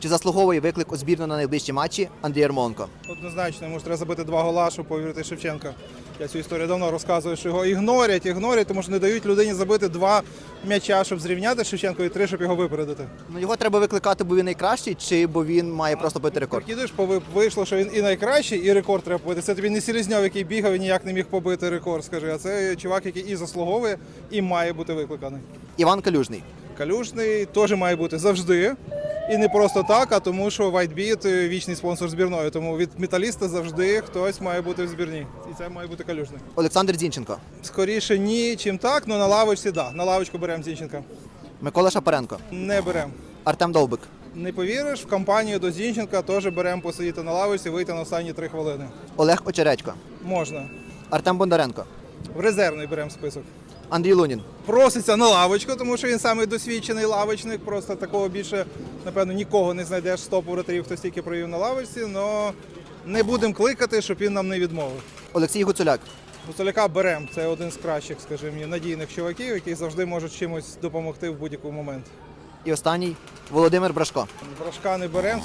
Чи заслуговує виклик у збірну на найближчі матчі Андрій Ярмоленко? Однозначно, йому ж треба забити два гола, щоб повірити Шевченка. Я цю історію давно розказую, що його ігнорять, ігнорять, тому що не дають людині забити два м'яча, щоб зрівняти Шевченко, і три, щоб його випередити. Ну його треба викликати, бо він найкращий, чи бо він має просто бити рекорд? Пови- вийшло, що він і найкращий, і рекорд треба побити. Це тобі не Селезньов, який бігав і ніяк не міг побити рекорд, скажи. А це чувак, який і заслуговує, і має бути викликаний. Іван Калюжний. Калюшний теж має бути завжди. І не просто так, а тому, що Whitebit – вічний спонсор збірної. Тому від металіста завжди хтось має бути в збірні. І це має бути калюжний. Олександр Зінченко. Скоріше ні, чим так, але на лавочці да. На лавочку беремо Зінченка. Микола Шапаренко. Не беремо. Артем Довбик. Не повіриш, в компанію до Зінченка теж беремо посидіти на лавочці, вийти на останні три хвилини. Олег Очередько. Можна. Артем Бондаренко. В резервний беремо список. Андрій Лунін. Проситься на лавочку, тому що він самий досвідчений лавочник. Просто такого більше, напевно, нікого не знайдеш з топу вратарів, хто стільки провів на лавочці, але не будемо кликати, щоб він нам не відмовив. Олексій Гуцуляк. Гуцуляка беремо. Це один з кращих, скажімо, надійних чуваків, які завжди можуть чимось допомогти в будь-який момент. І останній Володимир Брашко. Брашка не беремо.